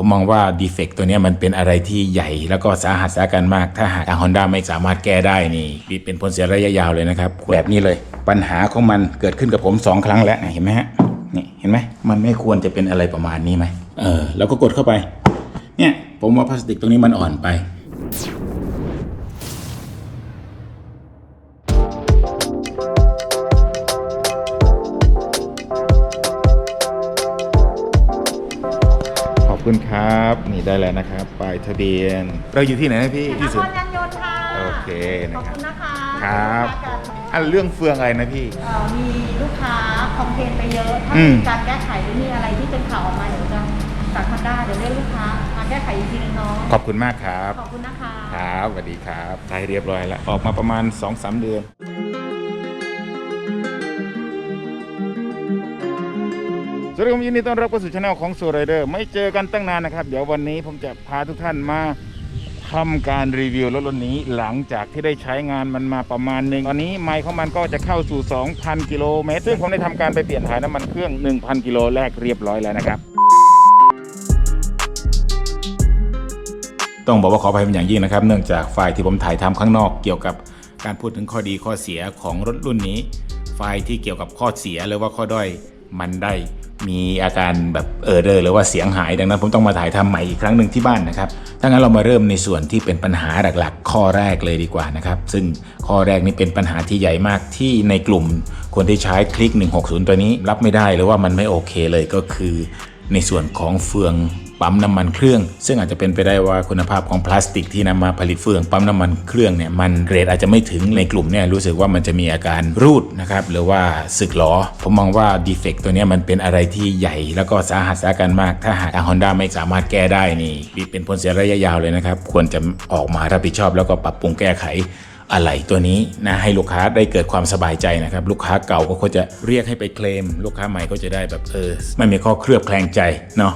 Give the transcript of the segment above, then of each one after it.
ผมมองว่าดีเฟกตัวเนี้ยมันเป็นอะไรที่ใหญ่ แล้วก็สาหัสสากันมาก ถ้าหากทางฮอนด้าไม่สามารถแก้ได้นี่เป็นผลเสียระยะยาวเลยนะครับ แบบนี้เลย ปัญหาของมันเกิดขึ้นกับผมสองครั้งแล้วเห็นไหมฮะนี่เห็นไหมมันไม่ควรจะเป็นอะไรประมาณนี้ไหมเออแล้วก็กดเข้าไป เนี่ยผมว่าพลาสติกตรงนี้มันอ่อนไป คุณครับ นี่ได้แล้วนะครับป้ายทะเบียน เราอยู่ที่ไหนนะพี่นที่คสุดรยานยนต์ค่ะโอเคนะขอบครับคุณนะคะครับ ที่มากันอะเรื่องเฟืองอะไรนะพี่เอ่อมีลูกค้าคอมเพลนไปเยอะถ้าอืม มีการแก้ไขหรือมีอะไรที่เป็นข่าวออกมาเดี๋ยวจะจากคอนด้าเดี๋ยวเรียกลูกค้ามาแก้ไขอีกทีนึงเนาะขอบคุณมากครับ ขอบคุณนะคะ ครับสวัสดีครับใช้เรียบร้อยแล้ว ออกมาประมาณ 2-3 เดือน สวัสดีครับยินดีต้อนรับเข้าสู่ช anel ของโซไรเดอร์ไม่เจอกันตั้งนานนะครับ เดี๋ยววันนี้ผมจะพาทุกท่านมาทำการรีวิวรถรุ่นนี้หลังจากที่ได้ใช้งานมันมาประมาณหนึ่งตอนนี้ไมล์ของมันก็จะเข้าสู่ 2,000 กิโลเมตรซึ่งผมได้ทำการไปเปลี่ยนถ่ายน้ำมันเครื่อง 1,000 กิโลแรกเรียบร้อยแล้วนะครับ ต้องบอกว่าขออภัยเป็นอย่างยิ่งนะครับ เนื่องจากไฟล์ที่ผมถ่ายทำข้างนอกเกี่ยวกับการพูดถึงข้อดีข้อเสียของรถรุ่นนี้ ไฟล์ที่เกี่ยวกับข้อเสียหรือว่าข้อด้อย มันได้มีอาการแบบเออเดอร์หรือว่าเสียงหายดังนั้น ผมต้องมาถ่ายทำใหม่อีกครั้งหนึ่งที่บ้านนะครับถ้างั้นเรามาเริ่มในส่วนที่เป็นปัญหาหลักๆ ข้อแรกเลยดีกว่านะครับซึ่งข้อแรกนี้เป็นปัญหาที่ใหญ่มากที่ในกลุ่มคนที่ใช้คลิก 160 ตัวนี้รับไม่ได้หรือว่ามันไม่โอเคเลยก็คือ ในส่วนของเฟือง ปั๊มน้ำมันเครื่อง ซึ่งอาจจะเป็นไปได้ว่าคุณภาพของพลาสติกที่นำมาผลิตเฟืองปั๊มน้ำมันเครื่องเนี่ยมันเกรดอาจจะไม่ถึงในกลุ่มเนี่ยรู้สึกว่ามันจะมีอาการรูดนะครับหรือว่าสึกหรอผมมองว่าดีเฟกต์ตัวนี้มันเป็นอะไรที่ใหญ่ แล้วก็สาหัสสากันมาก ถ้าหากทางฮอนด้าไม่สามารถแก้ได้นี่เป็นผลเสียระยะยาวเลยนะครับ ควรจะออกมารับผิดชอบ แล้วก็ปรับปรุงแก้ไขอะไรตัวนี้นะให้ลูกค้าได้เกิดความสบายใจนะครับ ลูกค้าเก่าก็ควรจะเรียกให้ไปเคลม ลูกค้าใหม่ก็จะได้แบบเออไม่มีข้อเคลือบแคลงใจเนาะ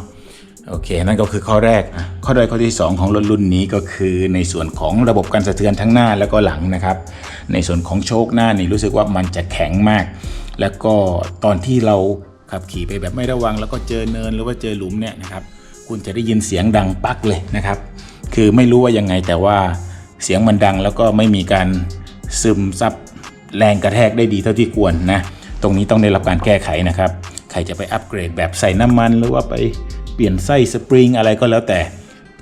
โอเค นั่นก็คือข้อแรกอะข้อใดข้อที่ 2 ของรถรุ่นนี้ก็คือในส่วนของระบบการสะเทือนทั้งหน้าแล้วก็หลังนะครับ ในส่วนของโชคหน้านี่รู้สึกว่ามันจะแข็งมาก แล้วก็ตอนที่เราขับขี่ไปแบบไม่ระวัง แล้วก็เจอเนินหรือว่าเจอหลุมเนี่ยนะครับคุณจะได้ยินเสียงดังปักเลยนะครับ คือไม่รู้ว่ายังไงแต่ว่าเสียงมันดังแล้วก็ไม่มีการซึมซับแรงกระแทกได้ดีเท่าที่ควรนะตรงนี้ต้องได้รับการแก้ไขนะครับใครจะไปอัปเกรดแบบใส่น้ำมันหรือว่าไป เปลี่ยนไส้สปริงอะไรก็แล้วแต่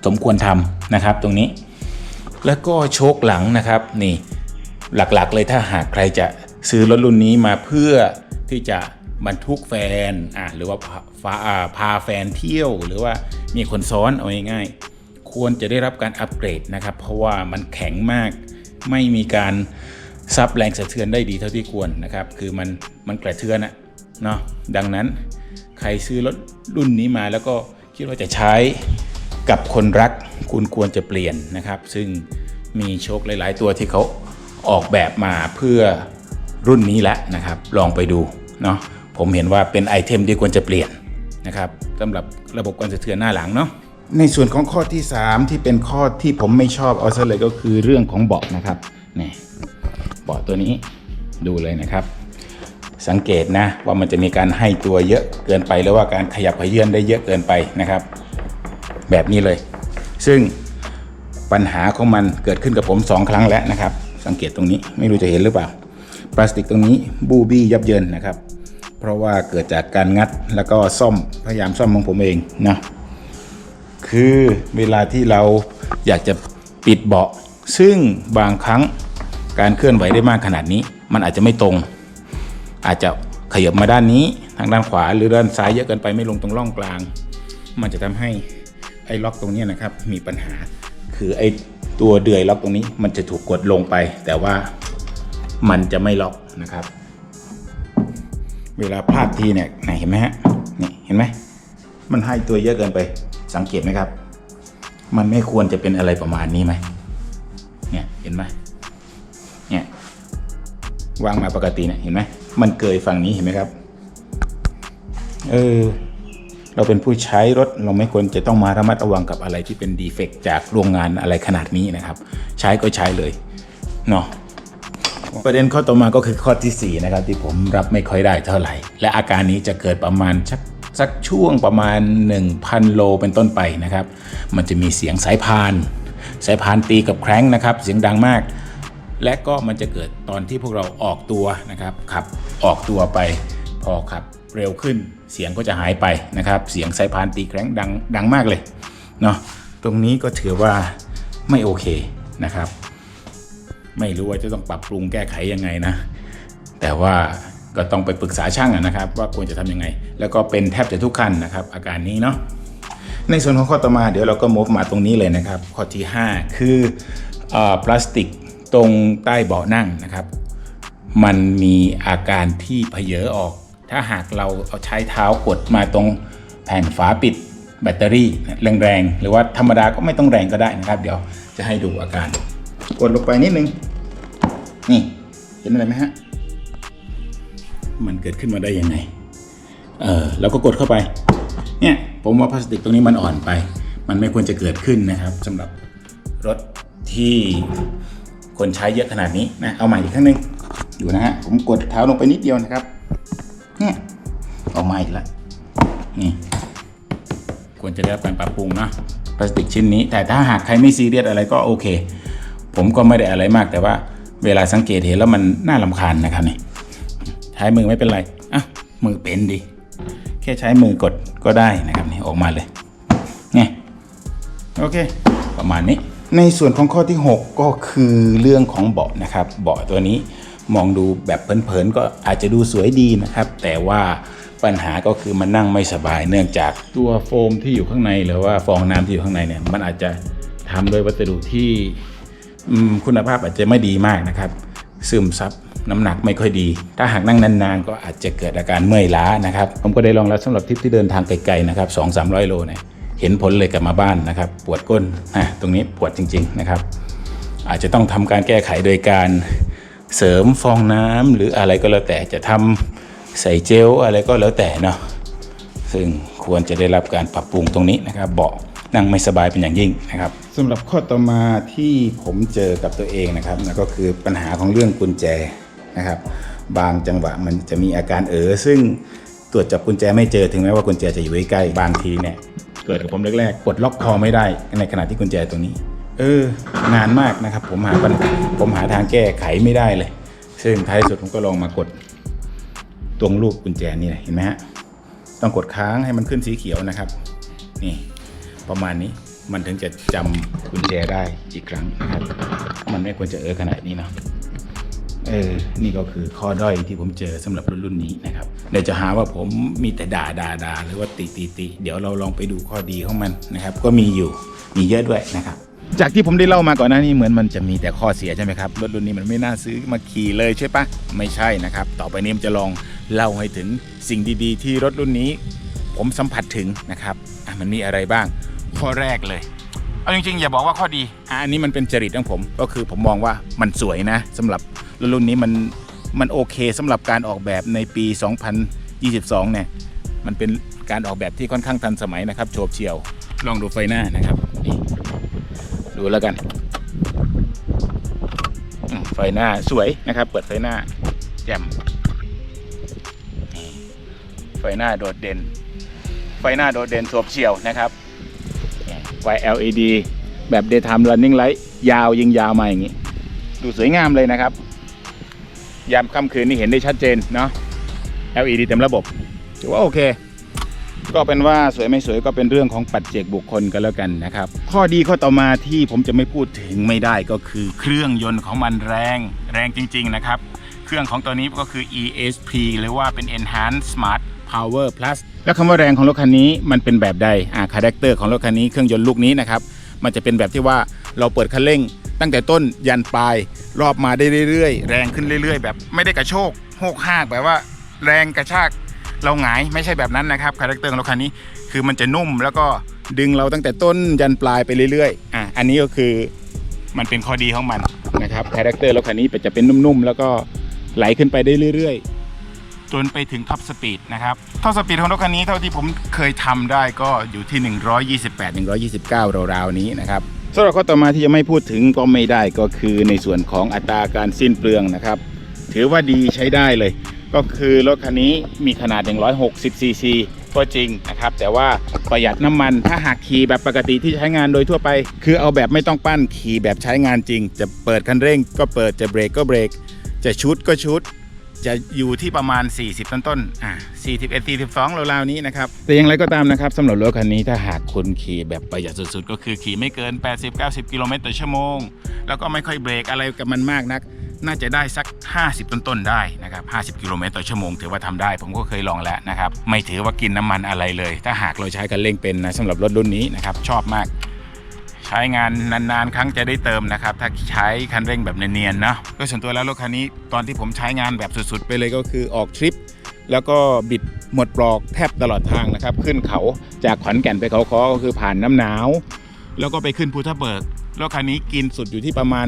สมควรทำนะครับตรงนี้ แล้วก็โชคหลังนะครับนี่หลักๆเลยถ้าหากใครจะซื้อรถรุ่นนี้มาเพื่อที่จะบรรทุกแฟนอะหรือว่าพาพาอ่าพาแฟนเที่ยว หรือว่ามีคนซ้อนเอาง่ายๆควรจะได้รับการอัปเกรดนะครับ เพราะว่ามันแข็งมากไม่มีการซับแรงสะเทือนได้ดีเท่าที่ควรนะครับ คือมันมันกระเทือนอะเนาะดังนั้น ใครซื้อรถรุ่นนี้มาแล้วก็คิดว่าจะใช้กับคนรักคุณควรจะเปลี่ยนนะครับ ซึ่งมีโชคหลาย ๆ ตัวที่เขาออกแบบมาเพื่อรุ่นนี้แหละนะครับ ลองไปดูเนาะผมเห็นว่าเป็นไอเทมที่ควรจะเปลี่ยนนะครับสำหรับระบบการสะเทือนหน้าหลังเนาะในส่วนของข้อที่ 3 ที่เป็นข้อที่ผมไม่ชอบเอาซะเลยก็คือเรื่องของเบาะนะครับนี่เบาะตัวนี้ดูเลยนะครับ สังเกตนะว่ามันจะมีการให้ตัวเยอะเกินไปหรือว่าการขยับเขยื่นได้เยอะเกินไปนะครับ แบบนี้เลย ซึ่งปัญหาของมันเกิดขึ้นกับผม 2 ครั้งแล้วนะครับ สังเกตตรงนี้ไม่รู้จะเห็นหรือเปล่า พลาสติกตรงนี้บูบี้ยับเยินนะครับ เพราะว่าเกิดจากการงัดแล้วก็ซ่อมพยายามซ่อมของผมเองนะคือเวลาที่เราอยากจะปิดเบาะ ซึ่งบางครั้งการเคลื่อนไหวได้มากขนาดนี้ มันอาจจะไม่ตรง อาจจะขยับมาด้านนี้ทางด้านขวาหรือด้านซ้ายเยอะเกินไปไม่ลงตรงร่องกลาง มันจะทำให้ไอ้ล็อกตรงนี้นะครับมีปัญหา คือไอ้ตัวเดือยล็อกตรงนี้ มันจะถูกกดลงไป แต่ว่ามันจะไม่ล็อกนะครับ เวลาพลาดทีเนี่ยไหนเห็นไหมฮะนี่เห็นไหมมันให้ตัวเยอะเกินไปสังเกตไหมครับ มันไม่ควรจะเป็นอะไรประมาณนี้ไหมเนี่ยเห็นไหมเนี่ยวางมาปกติเนี่ยเห็นไหม มันเกยฝั่งนี้เห็นไหมครับ เออ เราเป็นผู้ใช้รถเราไม่ควรจะต้องมาระมัดระวังกับอะไรที่เป็นดีเฟกจากโรงงานอะไรขนาดนี้นะครับ ใช้ก็ใช้เลยเนาะประเด็นข้อต่อมาก็คือข้อที่ 4 นะครับ ที่ผมรับไม่ค่อยได้เท่าไหร่ และอาการนี้จะเกิดประมาณชักสักช่วงประมาณ 1,000 โลเป็นต้นไปนะครับ มันจะมีเสียงสายพาน สายพานตีกับแคร้งนะครับ เสียงดังมาก และก็มันจะเกิดตอนที่พวกเราออกตัวนะครับขับออกตัวไป พอขับเร็วขึ้น เสียงก็จะหายไปนะครับ เสียงสายพานตีแคร้งดังดังมากเลยเนาะตรงนี้ก็ถือว่าไม่โอเคนะครับ ไม่รู้ว่าจะต้องปรับปรุงแก้ไขยังไงนะ แต่ว่าก็ต้องไปปรึกษาช่างนะครับ ว่าควรจะทำยังไง แล้วก็เป็นแทบจะทุกคันนะครับ อาการนี้เนาะในส่วนของข้อต่อมาเดี๋ยวเราก็มุฟมาตรงนี้เลยนะครับ ข้อที่ 5 คือเออพลาสติก ตรงใต้เบาะนั่งนะครับ มันมีอาการที่เพเยอออก ถ้าหากเราเอาใช้เท้ากดมาตรงแผ่นฝาปิดแบตเตอรี่แรงๆ หรือว่าธรรมดาก็ไม่ต้องแรงก็ได้นะครับ เดี๋ยวจะให้ดูอาการ กดลงไปนิดนึง นี่เห็นอะไรไหมฮะ มันเกิดขึ้นมาได้ยังไง เออเราก็กดเข้าไป เนี่ย ผมว่าพลาสติกตรงนี้มันอ่อนไป มันไม่ควรจะเกิดขึ้นนะครับสำหรับรถที่ คนใช้เยอะขนาดนี้นะเอาใหม่อีกครั้งหนึ่งอยู่นะฮะผมกดเท้าลงไปนิดเดียวนะครับเนี่ยออกมาอีกแล้วนี่ควรจะได้รับการปรับปรุงนะพลาสติกชิ้นนี้ แต่ถ้าหากใครไม่ซีเรียสอะไรก็โอเค ผมก็ไม่ได้อะไรมากแต่ว่าเวลาสังเกตเห็นแล้วมันน่าลำคาญนะครับนี่ใช้มือไม่เป็นไรอะมือเป็นดีแค่ใช้มือกดก็ได้นะครับนี่ออกมาเลยเนี่ยโอเค ประมาณนี้ ในส่วนของข้อที่ 6 ก็คือเรื่องของเบาะนะครับ เบาะตัวนี้มองดูแบบเผินๆก็อาจจะดูสวยดีนะครับ แต่ว่าปัญหาก็คือมันนั่งไม่สบายเนื่องจากตัวโฟมที่อยู่ข้างในหรือว่าฟองน้ำที่อยู่ข้างในเนี่ยมันอาจจะทำโดยวัสดุที่คุณภาพอาจจะไม่ดีมากนะครับ ซึมซับน้ำหนักไม่ค่อยดี ถ้าหากนั่งนานๆ ก็อาจจะเกิดอาการเมื่อยล้านะครับ ผมก็ได้ลองแล้วสำหรับทริปที่เดินทางไกลๆนะครับ2 3 0 0 โลเนี่ย เห็นผลเลยกลับมาบ้านนะครับ ปวดก้นนะตรงนี้ปวดจริง ๆนะครับ อาจจะต้องทำการแก้ไขโดยการเสริมฟองน้ำหรืออะไรก็แล้วแต่จะทำใส่เจลอะไรก็แล้วแต่เนาะซึ่งควรจะได้รับการปรับปรุงตรงนี้นะครับ เบาะนั่งไม่สบายเป็นอย่างยิ่งนะครับสำหรับข้อต่อมาที่ผมเจอกับตัวเองนะครับนั่นก็คือปัญหาของเรื่องกุญแจนะครับ บางจังหวะมันจะมีอาการเออซึ่งตรวจจับกุญแจไม่เจอถึงแม้ว่ากุญแจจะอยู่ใกล้บางทีเนี่ย กิดกับผมแรกๆกดล็อกคอไม่ได้ในขณะที่กุญแจตรงนี้ เออนานมากนะครับ ผมหาผมหาทางแก้ไขไม่ได้เลย ซึ่งท้ายสุดผมก็ลองมากดตรงลูกกุญแจนี่เห็นไหมฮะต้องกดค้างให้มันขึ้นสีเขียวนะครับ นี่ ประมาณนี้มันถึงจะจำกุญแจได้อีกครั้งนะครับ มันไม่ควรจะเออขนาดนี้เนาะ เออ นี่ก็คือข้อด้อยที่ผมเจอสำหรับรุ่นรุ่นนี้นะครับเดี๋ยวจะหาว่าผมมีแต่ด่าด่าด่าหรือว่าติติติเดี๋ยวเราลองไปดูข้อดีของมันนะครับ ก็มีอยู่มีเยอะด้วยนะครับ จากที่ผมได้เล่ามาก่อนหน้านี้เหมือนมันจะมีแต่ข้อเสียใช่ไหมครับรถรุ่นนี้มันไม่น่าซื้อมาขี่เลยใช่ปะไม่ใช่นะครับ ต่อไปนี้ผมจะลองเล่าให้ถึงสิ่งดีๆ ที่รถรุ่นนี้ ผมสัมผัสถึงนะครับอะมันมีอะไรบ้างข้อแรกเลย เอาจริงๆอย่าบอกว่าข้อดีอันนี้มันเป็นจริตของผม ก็คือผมมองว่ามันสวยนะสำหรับรุ่นนี้มันมันโอเคสำหรับการออกแบบในปี 2022 เนี่ย มันเป็นการออกแบบที่ค่อนข้างทันสมัยนะครับโฉบเฉี่ยว ลองดูไฟหน้านะครับนี่ดูแล้วกันอืมไฟหน้าสวยนะครับ เปิดไฟหน้าแจ่มนี่ไฟหน้าโดดเด่น ไฟหน้าโดดเด่นสวบเฉี่ยวนะครับ ไฟ LED แบบ daytime running light ยาวยิงยาวมาอย่างนี้ ดูสวยงามเลยนะครับ ยามค่ำคืนนี่เห็นได้ชัดเจนเนาะ LED เต็มระบบถือว่าโอเค ก็เป็นว่าสวยไม่สวยก็เป็นเรื่องของปัจเจกบุคคลกันแล้วกันนะครับ ข้อดีข้อต่อมาที่ผมจะไม่พูดถึงไม่ได้ก็คือเครื่องยนต์ของมันแรงแรงจริง ๆ นะครับ เครื่องของตัวนี้ก็คือ ESP หรือว่าเป็น Enhanced Smart Power Plus แล้วคำว่าแรงของรถคันนี้มันเป็นแบบใดอ่าคาแรคเตอร์ของรถคันนี้เครื่องยนต์ลูกนี้นะครับมันจะเป็นแบบที่ว่าเราเปิดคันเร่ง ตั้งแต่ต้นยันปลายรอบมาได้เรื่อยๆ แรงขึ้นเรื่อย ๆ แบบไม่ได้กระโชกโหกหากแบบว่าแรงกระชากเราหงายไม่ใช่แบบนั้นนะครับคาแรคเตอร์ของรถคันนี้คือมันจะนุ่มแล้วก็ดึงเราตั้งแต่ต้นยันปลายไปเรื่อยๆอะอันนี้ก็คือมันเป็นข้อดีของมันนะครับคาแรคเตอร์รถคันนี้จะเป็นนุ่มๆ แล้วก็ไหลขึ้นไปได้เรื่อย ๆ จนไปถึงท็อปสปีดนะครับท็อปสปีดของรถคันนี้เท่าที่ผมเคยทำได้ก็อยู่ที่ 128-129 ราวๆนี้นะครับสำหรับข้อต่อมาที่จะไม่พูดถึงก็ไม่ได้ก็คือในส่วนของอัตราการสิ้นเปลืองนะครับ ถือว่าดีใช้ได้เลย ก็คือรถคันนี้มีขนาด 160 ซีซีก็จริงนะครับ แต่ว่าประหยัดน้ำมันถ้าหากขี่แบบปกติที่ใช้งานโดยทั่วไป คือเอาแบบไม่ต้องปั้นขี่แบบใช้งานจริง จะเปิดคันเร่งก็เปิดจะเบรกก็เบรกจะชุดก็ชุด จะอยู่ที่ประมาณ 40 ต้นต้นอ่า41 42ราวๆนี้นะครับ แต่อย่างไรก็ตามนะครับสำหรับรถคันนี้ถ้าหากคุณขี่แบบประหยัดสุดๆ ก็คือขี่ไม่เกิน 80-90 กิโลเมตรต่อชั่วโมง แล้วก็ไม่ค่อยเบรกอะไรกับมันมากนัก น่าจะได้สัก 50 ต้นๆ ได้นะครับ 50 กิโลเมตรต่อชั่วโมงถือว่าทำได้ ผมก็เคยลองแล้วนะครับ ไม่ถือว่ากินน้ำมันอะไรเลย ถ้าหากเราใช้คันเร่งเป็นนะสำหรับรถรุ่นนี้นะครับชอบมาก ใช้งานนานๆ ครั้งจะได้เติมนะครับ ถ้าใช้คันเร่งแบบเนียนๆเนาะโดยส่วนตัวแล้วรถคันนี้ตอนที่ผมใช้งานแบบสุดๆ ไปเลยก็คือออกทริป แล้วก็บิดหมดปลอกแทบตลอดทางนะครับ ขึ้นเขาจากขอนแก่นไปเขาคอก็คือผ่านน้ำหนาว แล้วก็ไปขึ้นภูทับเบิก รถคันนี้กินสุดอยู่ที่ประมาณ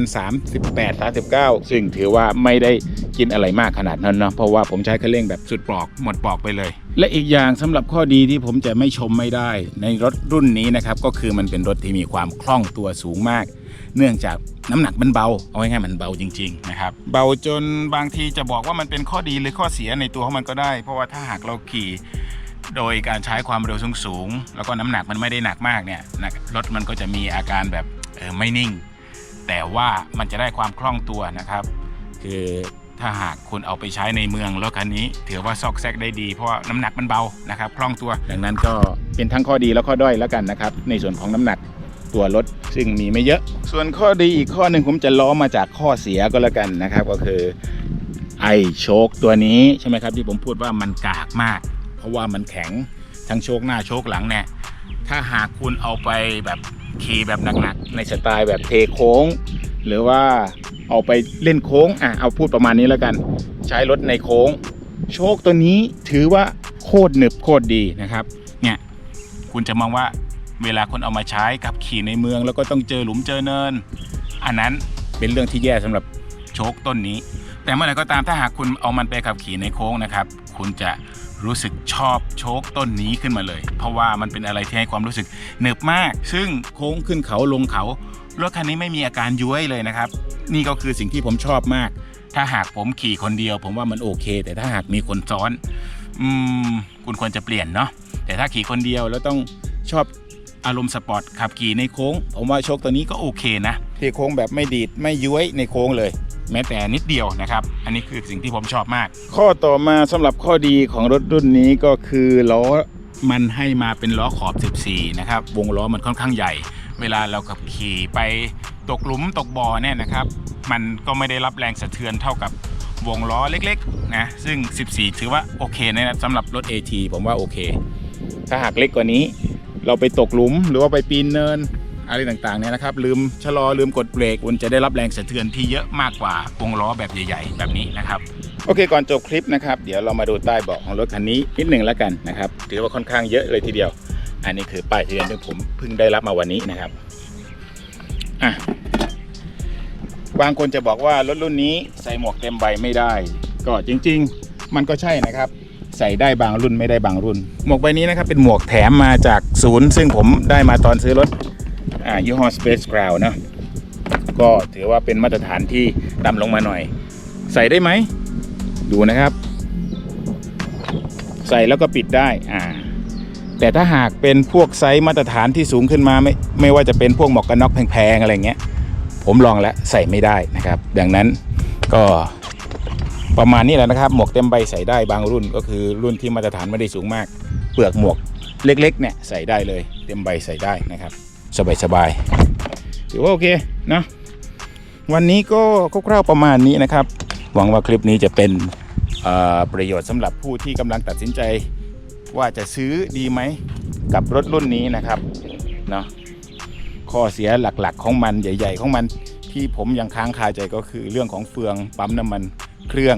38 39 ซึ่งถือว่าไม่ได้กินอะไรมากขนาดนั้นเนาะเพราะว่าผมใช้คันเร่งแบบสุดปลอกหมดปลอกไปเลย และอีกอย่างสำหรับข้อดีที่ผมจะไม่ชมไม่ได้ ในรถรุ่นนี้นะครับก็คือมันเป็นรถที่มีความคล่องตัวสูงมาก เนื่องจากน้ำหนักมันเบาเอาง่ายๆมันเบาจริงๆนะครับเบาจนบางทีจะบอกว่ามันเป็นข้อดีหรือข้อเสียในตัวของมันก็ได้ เพราะว่าถ้าหากเราขี่โดยการใช้ความเร็วสูงๆแล้วก็น้ำหนักมันไม่ได้หนักมากเนี่ยรถมันก็จะมีอาการแบบ เออไม่นิ่ง แต่ว่ามันจะได้ความคล่องตัวนะครับ คือถ้าหากคุณเอาไปใช้ในเมืองรถคันนี้ ถือว่าซอกแซกได้ดีเพราะน้ำหนักมันเบานะครับคล่องตัว ดังนั้นก็เป็นทั้งข้อดีและข้อด้อยแล้วกันนะครับ ในส่วนของน้ำหนักตัวรถซึ่งมีไม่เยอะ ส่วนข้อดีอีกข้อหนึ่งผมจะล้อมาจากข้อเสียก็แล้วกันนะครับ ก็คือไอโชคตัวนี้ใช่ไหมครับที่ผมพูดว่ามันกากมาก เพราะว่ามันแข็งทั้งโชคหน้าโชคหลังเนี่ยถ้าหากคุณเอาไปแบบ ขี่แบบหนักๆในสไตล์แบบเทโค้ง หรือว่าเอาไปเล่นโค้งอะเอาพูดประมาณนี้แล้วกัน ใช้รถในโค้ง โชคตัวนี้ถือว่าโคตรหนึบโคตรดีนะครับเนี่ยคุณจะมองว่าเวลาคนเอามาใช้กับขี่ในเมืองแล้วก็ต้องเจอหลุมเจอเนิน อันนั้นเป็นเรื่องที่แย่สำหรับโชคต้นนี้ แต่เมื่อไหร่ก็ตามถ้าหากคุณเอามันไปขับขี่ในโค้งนะครับ คุณจะรู้สึกชอบโชคต้นนี้ขึ้นมาเลย เพราะว่ามันเป็นอะไรที่ให้ความรู้สึกหนึบมาก ซึ่งโค้งขึ้นเขาลงเขารถคันนี้ไม่มีอาการย้วยเลยนะครับ นี่ก็คือสิ่งที่ผมชอบมาก ถ้าหากผมขี่คนเดียว ผมว่ามันโอเค แต่ถ้าหากมีคนซ้อน อืม คุณควรจะเปลี่ยนเนาะแต่ถ้าขี่คนเดียวแล้วต้องชอบอารมณ์สปอร์ตขับขี่ในโค้ง ผมว่าโชคตัวนี้ก็โอเคนะที่โค้งแบบไม่ดีดไม่ย้วยในโค้งเลย แม้แต่นิดเดียวนะครับ อันนี้คือสิ่งที่ผมชอบมาก ข้อต่อมาสำหรับข้อดีของรถรุ่นนี้ก็คือล้อมันให้มาเป็นล้อขอบ 14 นะครับ วงล้อมันค่อนข้างใหญ่ เวลาเราขับขี่ไปตกหลุมตกบ่อเนี่ยนะครับ มันก็ไม่ได้รับแรงสะเทือนเท่ากับวงล้อเล็กๆนะซึ่ง 14 ถือว่าโอเคนะสำหรับรถ AT ผมว่าโอเค ถ้าหากเล็กกว่านี้ เราไปตกหลุมหรือว่าไปปีนเนิน อะไรต่างๆเนี่ยนะครับ ลืมชะลอลืมกดเบรกคุณจะได้รับแรงสะเทือนที่เยอะมากกว่าวงล้อแบบใหญ่ ๆ แบบนี้นะครับ โอเคก่อนจบคลิปนะครับ เดี๋ยวเรามาดูใต้เบาะของรถคันนี้นิดหนึ่งแล้วกันนะครับถือว่าค่อนข้างเยอะเลยทีเดียว อันนี้คือป้ายทะเบียนที่ผมเพิ่งได้รับมาวันนี้นะครับอะบางคนจะบอกว่ารถรุ่นนี้ใส่หมวกเต็มใบไม่ได้ ก็จริง ๆ มันก็ใช่นะครับใส่ได้บางรุ่นไม่ได้บางรุ่น หมวกใบนี้นะครับเป็นหมวกแถมมาจากศูนย์ ซึ่งผมได้มาตอนซื้อรถ อ่ายี่ห้อ Space Ground เนะก็ถือว่าเป็นมาตรฐานที่ต่ำลงมาหน่อย ใส่ได้ไหม ดูนะครับ ใส่แล้วก็ปิดได้อ่าแต่ถ้าหากเป็นพวกไซส์มาตรฐานที่สูงขึ้นมาไม่ไม่ว่าจะเป็นพวกหมวกกันน็อกแพงๆอะไรเงี้ย ผมลองแล้วใส่ไม่ได้นะครับ ดังนั้นก็ประมาณนี้แหละนะครับ หมวกเต็มใบใส่ได้บางรุ่นก็คือรุ่นที่มาตรฐานไม่ได้สูงมาก เปลือกหมวกเล็กๆเนี่ยใส่ได้เลย เต็มใบใส่ได้นะครับ สบายๆถือว่าโอเคนะวันนี้ก็คร่าวๆประมาณนี้นะครับ หวังว่าคลิปนี้จะเป็นประโยชน์สำหรับผู้ที่กำลังตัดสินใจ ว่าจะซื้อดีไหมกับรถรุ่นนี้นะครับเนาะข้อเสียหลักๆของมันใหญ่ ๆ ของมันที่ผมยังค้างคาใจก็คือเรื่องของเฟืองปั๊มน้ำมันเครื่อง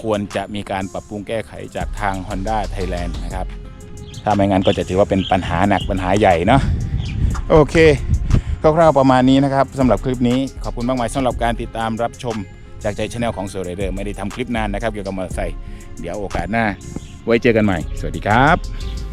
ควรจะมีการปรับปรุงแก้ไขจากทาง Honda Thailand นะครับ ถ้าไม่งั้นก็จะถือว่าเป็นปัญหาหนักปัญหาใหญ่เนาะ โอเคคร่าวๆประมาณนี้นะครับสำหรับคลิปนี้ขอบคุณมากมายสำหรับการติดตามรับชมจากใจชแนลของโซเรเดอร์ไม่ได้ทำคลิปนานนะครับเกี่ยวกับมอเตอร์ไซค์เดี๋ยวโอกาสหน้า ไว้เจอกันใหม่ สวัสดีครับ